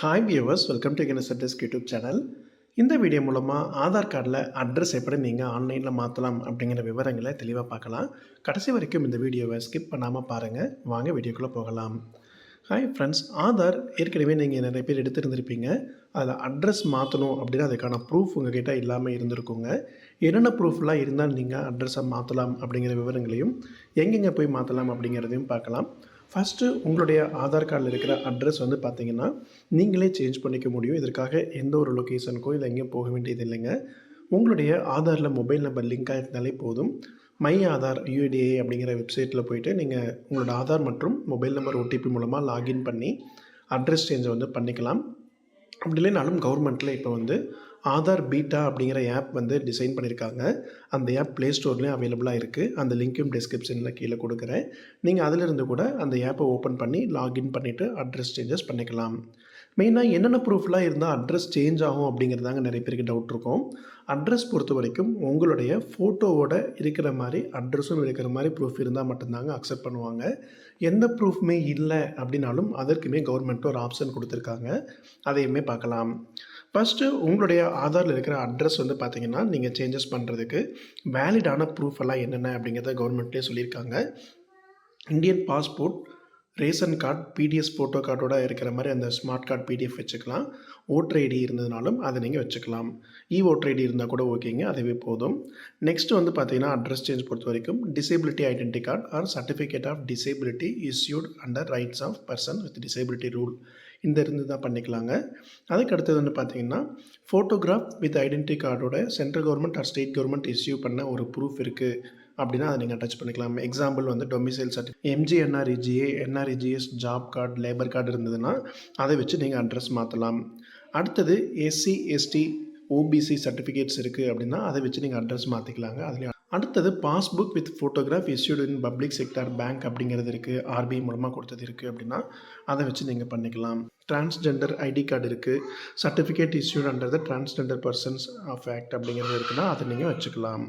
Hi viewers welcome to NSS YouTube channel இந்த video மூலமாக ஆதார் கார்டில் அட்ரஸ் எப்படி நீங்கள் ஆன்லைனில் மாற்றலாம் அப்படிங்கிற விவரங்களை தெளிவாக பார்க்கலாம். கடைசி வரைக்கும் இந்த வீடியோவை ஸ்கிப் பண்ணாமல் பாருங்கள் வாங்க வீடியோக்குள்ளே போகலாம். ஹாய் ஃப்ரெண்ட்ஸ் ஆதார் ஏற்கனவே நீங்கள் நிறைய பேர் எடுத்துருந்துருப்பீங்க. அதில் அட்ரஸ் மாற்றணும் அப்படின்னா அதுக்கான ப்ரூஃப் உங்கள் கிட்டே இல்லாமல் இருந்திருக்குங்க. என்னென்ன ப்ரூஃப்லாம் இருந்தால் நீங்கள் அட்ரஸை மாற்றலாம் அப்படிங்கிற விவரங்களையும் எங்கெங்கே போய் மாற்றலாம் அப்படிங்கிறதையும் பார்க்கலாம். ஃபஸ்ட்டு உங்களுடைய ஆதார் கார்டில் இருக்கிற அட்ரஸ் வந்து பார்த்தீங்கன்னா நீங்களே சேஞ்ச் பண்ணிக்க முடியும். இதற்காக எந்த ஒரு லொக்கேஷனுக்கோ இல்லை எங்கேயும் போக வேண்டியது இல்லைங்க. உங்களுடைய ஆதாரில் மொபைல் நம்பர் லிங்க் ஆகிருந்தாலே போதும். மை ஆதார் யூடிஏ அப்படிங்கிற வெப்சைட்டில் போயிட்டு நீங்கள் உங்களோட ஆதார் மற்றும் மொபைல் நம்பர் ஓடிபி மூலமாக லாகின் பண்ணி அட்ரஸ் சேஞ்சை வந்து பண்ணிக்கலாம். அப்படி இல்லைனாலும் கவர்மெண்ட்டில் இப்போ வந்து ஆதார் பீட்டா அப்படிங்கிற ஆப் வந்து டிசைன் பண்ணியிருக்காங்க அந்த ஆப் ப்ளே ஸ்டோர்லேயும் அவைலபிளாக இருக்குது அந்த லிங்க்கும் டிஸ்கிரிப்ஷனில் கீழே கொடுக்குறேன். நீங்கள் அதிலிருந்து கூட அந்த ஆப்பை ஓப்பன் பண்ணி லாகின் பண்ணிவிட்டு அட்ரஸ் சேஞ்சஸ் பண்ணிக்கலாம். மெயினாக என்னென்ன ப்ரூஃப்லாம் இருந்தால் அட்ரஸ் சேஞ்ச் ஆகும் அப்படிங்கிறதாங்க நிறைய பேருக்கு டவுட் இருக்கும். அட்ரஸ் பொறுத்த வரைக்கும் உங்களுடைய ஃபோட்டோவோட இருக்கிற மாதிரி அட்ரஸும் இருக்கிற மாதிரி ப்ரூஃப் இருந்தால் மட்டும்தாங்க அக்செப்ட் பண்ணுவாங்க. எந்த ப்ரூஃப்மே இல்லை அப்படின்னாலும் அதற்குமே கவர்மெண்ட் ஒரு ஆப்ஷன் கொடுத்துருக்காங்க. அதையுமே பார்க்கலாம். ஃபஸ்ட்டு உங்களுடைய ஆதாரில் இருக்கிற அட்ரஸ் வந்து பார்த்தீங்கன்னா நீங்கள் சேஞ்சஸ் பண்ணுறதுக்கு வேலிடான ப்ரூஃப் எல்லாம் என்னென்ன அப்படிங்கிறத கவர்மெண்ட்லேயே சொல்லியிருக்காங்க. Indian passport ration card PDS photo கார்டோட இருக்கிற மாதிரி அந்த ஸ்மார்ட் கார்டு பிடிஎஃப் வச்சுக்கலாம். ஓட்டர் ஐடி இருந்ததுனாலும் அதை நீங்கள் வச்சுக்கலாம். இ ஓட்டர் ஐடி இருந்தால் கூட ஓகேங்க அதுவே போதும். நெக்ஸ்ட் வந்து பார்த்தீங்கன்னா அட்ரஸ் சேஞ்ச் பொறுத்த வரைக்கும் disability identity card or certificate of disability issued under rights of person with disability rule இந்த இருந்து தான் பண்ணிக்கலாங்க. அதுக்கு அடுத்தது வந்து பார்த்தீங்கன்னா ஃபோட்டோகிராஃப் வித் ஐடென்டி கார்டோட central government or state government issue பண்ண ஒரு ப்ரூஃப் இருக்குது அப்படின்னா அதை நீங்கள் அட்டாச் பண்ணிக்கலாம். எக்ஸாம்பிள் வந்து domicile certificate MG NREGA NREGS job card labour card இருந்ததுன்னா அதை வச்சு நீங்கள் அட்ரஸ் மாற்றலாம் அடுத்தது எஸ்சி எஸ்டி ஓபிசி சர்டிஃபிகேட்ஸ் இருக்குது அப்படின்னா அதை வச்சு நீங்கள் அட்ரஸ் மாற்றிக்கலாங்க அதுலேயும் அடுத்தது passbook with photograph issued in public sector bank அப்படிங்கிறது இருக்குது ஆர்பிஐ மூலமாக கொடுத்தது இருக்குது அப்படின்னா அதை வச்சு நீங்கள் பண்ணிக்கலாம். டிரான்ஸ்ஜெண்டர் ஐடி கார்டு இருக்குது certificate issued under the transgender persons of act அப்படிங்கிறது இருக்குன்னா அதை நீங்கள் வச்சுக்கலாம்.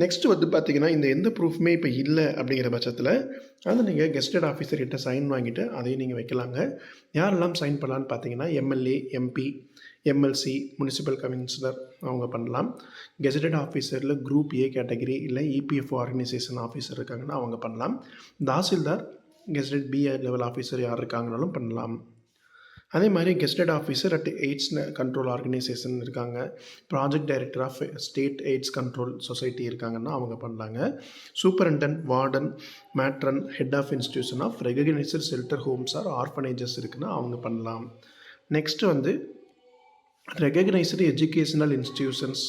நெக்ஸ்ட் வந்து பார்த்தீங்கன்னா இந்த எந்த ப்ரூஃப்மே இப்போ இல்லை அப்படிங்கிற பட்சத்தில் அதை நீங்கள் கெஸ்டட் ஆஃபீஸர்கிட்ட சைன் வாங்கிட்டு அதையும் நீங்கள் வைக்கலாங்க. யாரெல்லாம் சைன் பண்ணலான்னு பார்த்தீங்கன்னா MLA MP MLC municipal commissioner அவங்க பண்ணலாம். கெசடட் ஆஃபீஸரில் குரூப் ஏ கேட்டகரி இல்லை இபிஎஃப்ஓ ஆர்கனைசேஷன் ஆஃபீஸர் இருக்காங்கன்னா அவங்க பண்ணலாம். Tahsildar gazetted B level officer யார் இருக்காங்கனாலும் பண்ணலாம். அதே மாதிரி gazetted officer at AIDS control organisation இருக்காங்க. Project director of state AIDS control society இருக்காங்கன்னா அவங்க பண்ணலாங்க. Superintendent warden matron head of institution of recognised shelter homes or orphanages இருக்குன்னா அவங்க பண்ணலாம். நெக்ஸ்ட் வந்து recognised educational institutions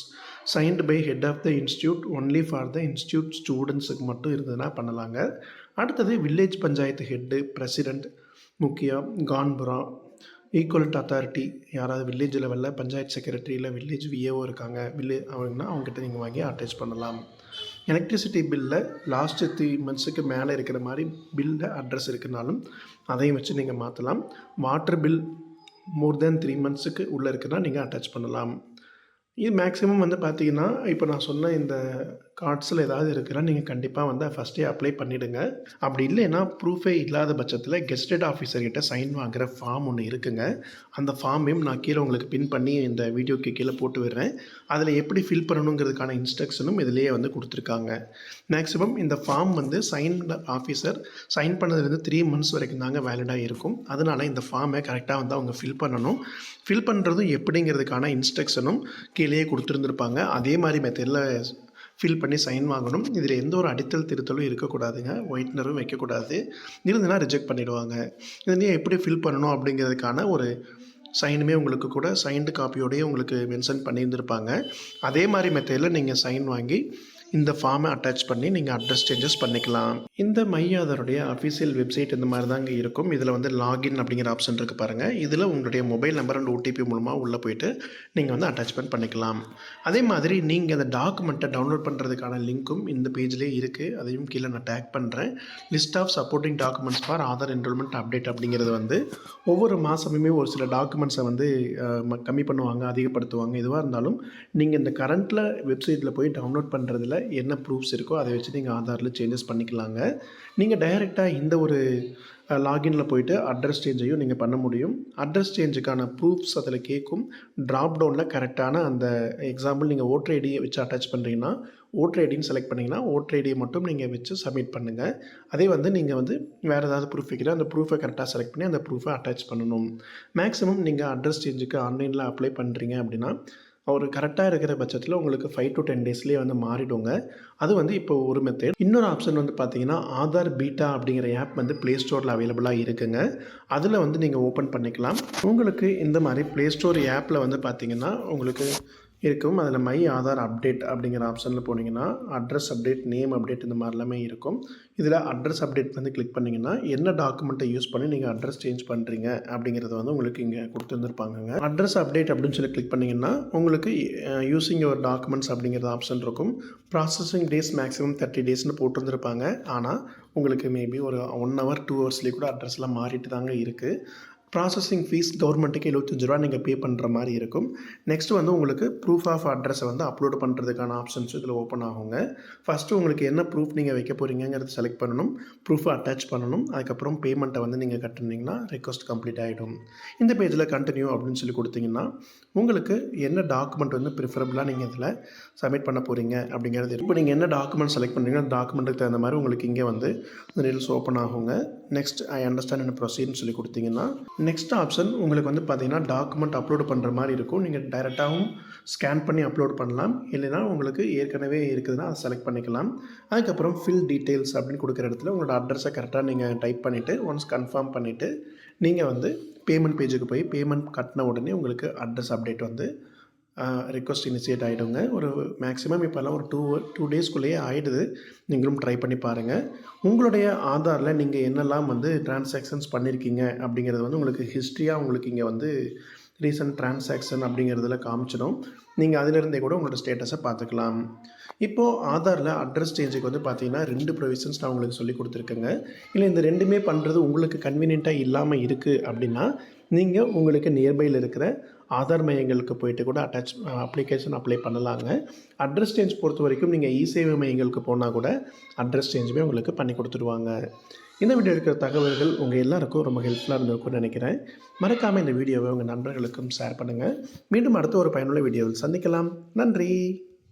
signed by head of the institute only for the institute ஸ்டூடெண்ட்ஸுக்கு மட்டும் இருந்ததுன்னா பண்ணலாங்க. அடுத்தது village panchayat head president mukhiya கான்புரா equivalent authority யாராவது வில்லேஜ் லெவலில் பஞ்சாயத்து செக்ரட்டரி இல்லை வில்லேஜ் விஏஓ இருக்காங்க வில்லே அவங்கன்னா அவங்ககிட்ட நீங்கள் வாங்கி அட்டாச் பண்ணலாம். எலக்ட்ரிசிட்டி பில்லில் லாஸ்ட்டு த்ரீ மந்த்ஸுக்கு மேலே இருக்கிற மாதிரி பில்லில் அட்ரஸ் இருக்குனாலும் அதையும் வச்சு நீங்கள் மாற்றலாம் water bill more than three மந்த்ஸுக்கு உள்ளே இருக்குன்னா நீங்கள் அட்டாச் பண்ணலாம். இது மேக்ஸிமம் வந்து பார்த்தீங்கன்னா இப்போ நான் சொன்ன இந்த கார்ட்ஸில் ஏதாவது இருக்குன்னா நீங்கள் கண்டிப்பாக வந்து ஃபஸ்ட்டே அப்ளை பண்ணிவிடுங்க அப்படி இல்லைன்னா ப்ரூஃபே இல்லாத பட்சத்தில் கெஸ்டட் ஆஃபீஸர்கிட்ட சைன் வாங்குகிற ஃபார்ம் ஒன்று இருக்குங்க. அந்த ஃபார்மையும் நான் கீழே உங்களுக்கு பின் பண்ணி இந்த வீடியோக்கு கீழே போட்டு விடுறேன். அதில் எப்படி ஃபில் பண்ணணுங்கிறதுக்கான இன்ஸ்ட்ரக்ஷனும் இதிலேயே வந்து கொடுத்துருக்காங்க. மேக்ஸிமம் இந்த ஃபார்ம் வந்து சைன் ஆஃபீஸர் சைன் பண்ணதுலேருந்து த்ரீ மந்த்ஸ் வரைக்கும் தாங்க வேலிடாக இருக்கும். அதனால் இந்த ஃபார்மை கரெக்டாக வந்து அவங்க ஃபில் பண்ணணும். ஃபில் பண்ணுறதும் எப்படிங்கிறதுக்கான இன்ஸ்ட்ரக்ஷனும் கீழேயே கொடுத்துருந்துருப்பாங்க. அதே மாதிரி மெத்தடில் ஃபில் பண்ணி சைன் வாங்கணும். இதில் எந்த ஒரு அடித்தல் திருத்தலும் இருக்கக்கூடாதுங்க. ஒயிட்னரும் வைக்கக்கூடாது. இருந்துன்னா ரிஜெக்ட் பண்ணிவிடுவாங்க இதுலேயே எப்படி ஃபில் பண்ணணும் அப்படிங்கிறதுக்கான ஒரு சைனுமே உங்களுக்கு கூட சைன்டு காப்பியோடய உங்களுக்கு மென்ஷன் பண்ணியிருந்திருப்பாங்க. அதே மாதிரி மெத்தடில் நீங்கள் சைன் வாங்கி இந்த ஃபார்மை அட்டாச் பண்ணி நீங்கள் அட்ரஸ் சேஞ்சஸ் பண்ணிக்கலாம். இந்த மையாதருடைய அஃபிஷியல் வெப்சைட் இந்த மாதிரி தாங்க இருக்கும். இதில் வந்து லாகின் அப்படிங்கிற ஆப்ஷன் இருக்குது பாருங்கள் இதில் உங்களுடைய மொபைல் நம்பர் அண்ட் ஓடிபி மூலமாக உள்ளே போயிட்டு நீங்கள் வந்து அட்டாச்மெண்ட் பண்ணிக்கலாம். அதே மாதிரி நீங்கள் அந்த டாக்குமெண்ட்டை டவுன்லோட் பண்ணுறதுக்கான லிங்க்கும் இந்த பேஜ்லேயே இருக்குது அதையும் கீழே நான் டேக் பண்ணுறேன் list of supporting documents for Aadhaar enrolment update அப்படிங்கிறது வந்து ஒவ்வொரு மாதமுமே ஒரு சில டாக்குமெண்ட்ஸை வந்து ம- கம்மி பண்ணுவாங்க அதிகப்படுத்துவாங்க. எதுவாக இருந்தாலும் நீங்கள் இந்த கரண்ட்டில் வெப்சைட்டில் போய் டவுன்லோட் பண்ணுறதுல என்ன ப்ரூஃப்ஸ் இருக்கோ அதை வச்சு நீங்கள் ஆதாரில் சேஞ்சஸ் பண்ணிக்கலாங்க. நீங்கள் டைரெக்டாக இந்த ஒரு லாகின்ல போயிட்டு அட்ரஸ் சேஞ்சையும் நீங்கள் பண்ண முடியும். அட்ரஸ் சேஞ்சுக்கான ப்ரூஃப்ஸ் அதில் கேட்கும் ட்ராப் டவுனில் கரெக்டான அந்த எக்ஸாம்பிள் நீங்கள் ஓட்டர் ஐடியை வச்சு அட்டாச் பண்ணுறீங்கன்னா ஓட்டர் ஐடின்னு செலக்ட் பண்ணிங்கன்னா ஓட்டர் ஐடியை மட்டும் நீங்கள் வச்சு சப்மிட் பண்ணுங்கள் அதே வந்து நீங்கள் வந்து வேறு ஏதாவது ப்ரூஃப் வைக்கிற அந்த ப்ரூஃபை கரெக்டாக செலக்ட் பண்ணி அந்த ப்ரூஃபை அட்டாச் பண்ணணும். மேக்ஸிமம் நீங்கள் அட்ரஸ் சேஞ்சுக்கு ஆன்லைனில் அப்ளை பண்ணுறீங்க அப்படின்னா அவர் கரெக்டாக இருக்கிற பட்சத்தில் உங்களுக்கு ஃபைவ் டு டென் டேஸ்லேயே வந்து மாறிடுங்க. அது வந்து இப்போ ஒரு மெத்தட் இன்னொரு ஆப்ஷன் வந்து பார்த்தீங்கன்னா ஆதார் பீட்டா அப்படிங்கிற ஆப் வந்து ப்ளே ஸ்டோரில் அவைலபிளாக இருக்குங்க. அதில் வந்து நீங்கள் ஓப்பன் பண்ணிக்கலாம். உங்களுக்கு இந்த மாதிரி ப்ளே ஸ்டோர் ஆப்பில் வந்து பார்த்தீங்கன்னா உங்களுக்கு இருக்கும். அதில் மை ஆதார் அப்டேட் அப்படிங்கிற ஆப்ஷனில் போனீங்கன்னா அட்ரஸ் அப்டேட் நேம் அப்டேட் இந்த மாதிரி எல்லாமே இருக்கும். இதில் அட்ரஸ் அப்டேட் வந்து கிளிக் பண்ணிங்கன்னா என்ன டாக்குமெண்ட்டை யூஸ் பண்ணி நீங்கள் அட்ரஸ் சேஞ்ச் பண்ணுறீங்க அப்படிங்கிறத வந்து உங்களுக்கு இங்கே கொடுத்துருந்துருப்பாங்க அட்ரஸ் அப்டேட் அப்படின்னு சொல்லி கிளிக் பண்ணிங்கன்னா உங்களுக்கு யூஸிங் யுவர் டாக்குமெண்ட்ஸ் அப்படிங்கிறது ஆப்ஷன் இருக்கும். ப்ராசஸிங் டேஸ் மேக்ஸிமம் தேர்ட்டி டேஸ்னு போட்டிருந்துருப்பாங்க ஆனால் உங்களுக்கு மேபி ஒரு ஒன் ஹவர் டூ ஹவர்ஸ்லேயே கூட அட்ரஸ்லாம் மாறிட்டு தாங்க இருக்குது ப்ராசஸிங் ஃபீஸ் கவர்மெண்ட்டுக்கு எழுபத்தஞ்சு ரூபா நீங்கள் பே பண்ணுற மாதிரி இருக்கும். நெக்ஸ்ட் வந்து உங்களுக்கு ப்ரூஃப் ஆஃப் அட்ரஸை வந்து அப்லோட் பண்ணுறதுக்கான ஆப்ஷன்ஸ் இதில் ஓப்பன் ஆகுங்க. ஃபஸ்ட்டு உங்களுக்கு என்ன ப்ரூஃப் நீங்கள் வைக்க போகிறீங்கிறத செலக்ட் பண்ணணும். ப்ரூஃபை அட்டாச் பண்ணணும். அதுக்கப்புறம் பேமெண்ட்டை வந்து நீங்கள் கட்டினீங்கன்னா ரெக்வஸ்ட் கம்ப்ளீட் ஆகிடும் இந்த பேஜில் கண்டினியூ அப்படின்னு சொல்லி கொடுத்தீங்கன்னா உங்களுக்கு என்ன டாக்குமெண்ட் வந்து ப்ரிஃபரபுளாக நீங்கள் இதில் சப்மிட் பண்ண போகிறீங்க அப்படிங்கிறது இப்போ நீங்கள் என்ன டாக்குமெண்ட் செலக்ட் பண்ணுறீங்கன்னா டாக்குமெண்ட்டுக்கு தகுந்த மாதிரி உங்களுக்கு இங்கே வந்து ரீல்ஸ் ஓப்பன் ஆகுங்க. நெக்ஸ்ட் ஐ அண்டர்ஸ்டாண்ட் என்ன ப்ரொசீட்னு சொல்லி கொடுத்தீங்கன்னா நெக்ஸ்ட் ஆப்ஷன் உங்களுக்கு வந்து பார்த்தீங்கன்னா டாக்குமெண்ட் அப்லோட் பண்ணுற மாதிரி இருக்கும். நீங்கள் டைரெக்டாகவும் ஸ்கேன் பண்ணி அப்லோட் பண்ணலாம். இல்லைனா உங்களுக்கு ஏற்கனவே இருக்குதுன்னா அதை செலக்ட் பண்ணிக்கலாம். அதுக்கப்புறம் ஃபில் டீட்டெயில்ஸ் அப்படின்னு கொடுக்குற இடத்துல உங்களோட அட்ரஸை கரெக்டாக நீங்கள் டைப் பண்ணிவிட்டு ஒன்ஸ் கன்ஃபார்ம் பண்ணிவிட்டு நீங்கள் வந்து பேமெண்ட் பேஜுக்கு போய் பேமெண்ட் கட்டின உடனே உங்களுக்கு அட்ரஸ் அப்டேட் வந்து ரிக்வஸ்ட் இனிஷியேட் ஆகிடுங்க ஒரு மேக்ஸிமம் இப்போல்லாம் ஒரு டூ டூ டேஸ்க்குள்ளேயே ஆகிடுது நீங்களும் ட்ரை பண்ணி பாருங்கள் உங்களுடைய ஆதாரில் நீங்கள் என்னெல்லாம் வந்து டிரான்சாக்ஷன்ஸ் பண்ணியிருக்கீங்க அப்படிங்கிறது வந்து உங்களுக்கு ஹிஸ்ட்ரியாக உங்களுக்கு இங்கே வந்து ரீசன்ட் டிரான்சாக்ஷன் அப்படிங்கிறதுல காமிச்சிடும். நீங்கள் அதிலிருந்தே கூட உங்களோட ஸ்டேட்டஸை பார்த்துக்கலாம் இப்போது ஆதாரில் அட்ரஸ் சேஞ்சுக்கு வந்து பார்த்தீங்கன்னா ரெண்டு ப்ரொவிஷன்ஸ் நான் உங்களுக்கு சொல்லி கொடுத்துருக்கேங்க. இல்லை இந்த ரெண்டுமே பண்ணுறது உங்களுக்கு கன்வீனியண்ட்டாக இல்லாமல் இருக்குது அப்படின்னா நீங்கள் உங்களுக்கு நியர்பையில் இருக்கிற ஆதார் மையங்களுக்கு போயிட்டு கூட அட்டாச் அப்ளிகேஷன் அப்ளை பண்ணலாங்க. அட்ரஸ் சேஞ்ச் பொறுத்த வரைக்கும் நீங்கள் இ சேவை மையங்களுக்கு போனால் கூட அட்ரஸ் சேஞ்சுமே உங்களுக்கு பண்ணி கொடுத்துருவாங்க. இந்த வீடியோ இருக்கிற தகவல்கள் உங்கள் எல்லாருக்கும் ரொம்ப ஹெல்ப்ஃபுல்லாக இருந்திருக்கும்னு நினைக்கிறேன். மறக்காமல் இந்த வீடியோவை உங்கள் நண்பர்களுக்கும் ஷேர் பண்ணுங்கள் மீண்டும் அடுத்த ஒரு பயனுள்ள வீடியோவில் சந்திக்கலாம். நன்றி.